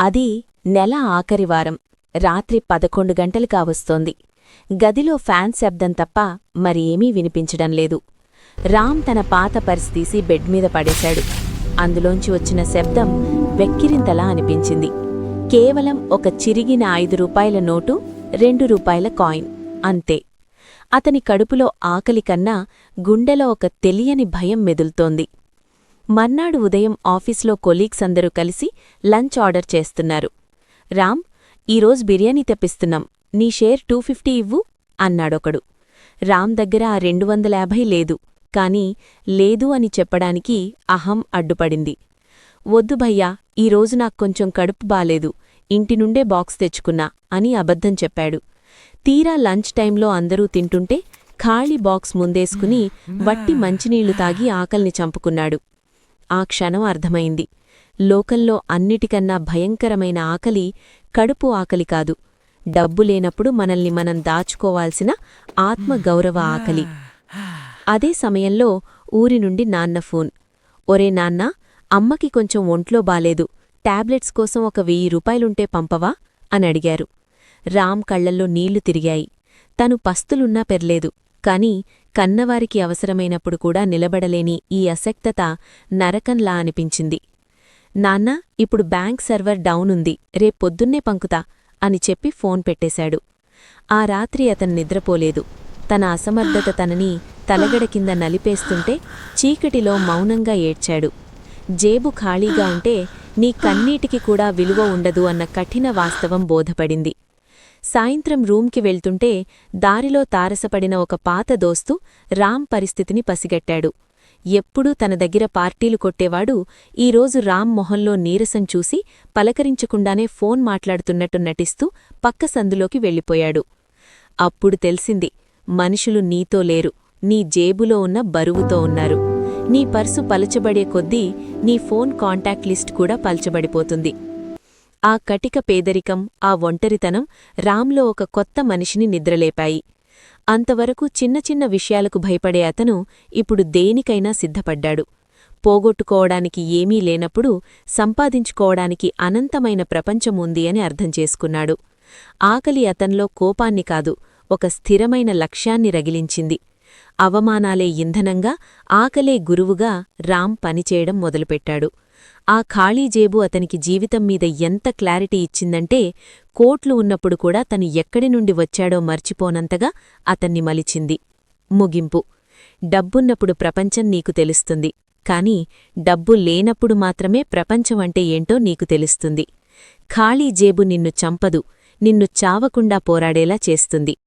అది నెల ఆఖరివారం రాత్రి పదకొండు గంటలు కావస్తోంది గదిలో ఫ్యాన్ శబ్దం తప్ప మరేమీ వినిపించడం లేదు. రామ్ తన పాత పర్స్ తీసి బెడ్ మీద పడేశాడు. అందులోంచి వచ్చిన శబ్దం వెక్కిరింతలా అనిపించింది. కేవలం ఒక చిరిగిన ఐదు రూపాయల నోటు రెండు రూపాయల కాయిన్ అంతే. అతని కడుపులో ఆకలి కన్నా గుండెలో ఒక తెలియని భయం మెదులుతోంది. మర్నాడు ఉదయం ఆఫీస్లో కొలీగ్స్ అందరూ కలిసి లంచ్ ఆర్డర్ చేస్తున్నారు. రామ్ ఈరోజు బిర్యానీ తెప్పిస్తున్నాం. నీ షేర్ టూ ఫిఫ్టీ ఇవ్వు అన్నాడొకడు. రామ్ దగ్గర ఆ రెండు వందల యాభై లేదు. కాని లేదు అని చెప్పడానికి అహం అడ్డుపడింది. వద్దు భయ్యా ఈరోజు నాక్కొంచెం కడుపు బాలేదు. ఇంటినుండే బాక్స్ తెచ్చుకున్నా అని అబద్ధం చెప్పాడు. తీరా లంచ్ టైంలో అందరూ తింటుంటే ఖాళీ బాక్స్ ముందేసుకుని వట్టి మంచినీళ్ళు తాగి ఆకల్ని చంపుకున్నాడు. ఆ క్షణం అర్థమైంది. లోకంలో అన్నిటికన్నా భయంకరమైన ఆకలి కడుపు ఆకలి కాదు. డబ్బు లేనప్పుడు మనల్ని మనం దాచుకోవాల్సిన ఆత్మగౌరవ ఆకలి. అదే సమయంలో ఊరి నుండి నాన్న ఫోన్. ఒరే నాన్న అమ్మకి కొంచెం ఒంట్లో బాలేదు. టాబ్లెట్స్ కోసం ఒక వెయ్యి రూపాయలుంటే పంపవా? అని అడిగారు. రామ్ కళ్ళల్లో నీళ్ళు తిరిగాయి. తను పస్తులున్నా పెర్లేదు. కాని కన్నవారికి అవసరమైనప్పుడు కూడా నిలబడలేని ఈ అసక్తత నరకంలా అనిపించింది. నాన్నా ఇప్పుడు బ్యాంక్ సర్వర్ డౌన్ ఉంది రేపొద్దున్నే పంకుతా అని చెప్పి ఫోన్ పెట్టేశాడు. ఆ రాత్రి అతను నిద్రపోలేదు. తన అసమర్థత తనని తలగడ కింద నలిపేస్తుంటే చీకటిలో మౌనంగా ఏడ్చాడు. జేబు ఖాళీగా ఉంటే నీ కన్నీటికి కూడా విలువ ఉండదు అన్న కఠిన వాస్తవం బోధపడింది. సాయంత్రం రూంకి వెళ్తుంటే దారిలో తారసపడిన ఒక పాత దోస్తు రామ్ పరిస్థితిని పసిగట్టాడు. ఎప్పుడూ తన దగ్గర పార్టీలు కొట్టేవాడు ఈరోజు రామ్ మొహంలో నీరసం చూసి పలకరించకుండానే ఫోన్ మాట్లాడుతున్నట్టు నటిస్తూ పక్క సందులోకి వెళ్ళిపోయాడు. అప్పుడు తెలిసింది మనుషులు నీతో లేరు నీ జేబులో ఉన్న బరువుతో ఉన్నారు. నీ పర్సు పలచబడే కొద్దీ నీ ఫోన్ కాంటాక్ట్ లిస్ట్ కూడా పలచబడిపోతుంది. ఆ కటిక పేదరికం ఆ ఒంటరితనం రామ్లో ఒక కొత్త మనిషిని నిద్రలేపాయి. అంతవరకు చిన్న చిన్న విషయాలకు భయపడే అతను ఇప్పుడు దేనికైనా సిద్ధపడ్డాడు. పోగొట్టుకోవడానికి ఏమీ లేనప్పుడు సంపాదించుకోవడానికి అనంతమైన ప్రపంచముంది అని అర్థం చేసుకున్నాడు. ఆకలి అతన్లో కోపాన్ని కాదు ఒక స్థిరమైన లక్ష్యాన్ని రగిలించింది. అవమానాలే ఇంధనంగా ఆకలే గురువుగా రామ్ పనిచేయడం మొదలుపెట్టాడు. ఆ ఖాళీ జేబు అతనికి జీవితం మీద ఎంత క్లారిటీ ఇచ్చిందంటే కోట్లు ఉన్నప్పుడు కూడా తను ఎక్కడి నుండి వచ్చాడో మర్చిపోనంతగా అతన్ని మలిచింది. ముగింపు. డబ్బున్నప్పుడు ప్రపంచం నీకు తెలుస్తుంది. కాని డబ్బు లేనప్పుడు మాత్రమే ప్రపంచమంటే ఏంటో నీకు తెలుస్తుంది. ఖాళీ జేబు నిన్ను చంపదు. నిన్ను చావకుండా పోరాడేలా చేస్తుంది.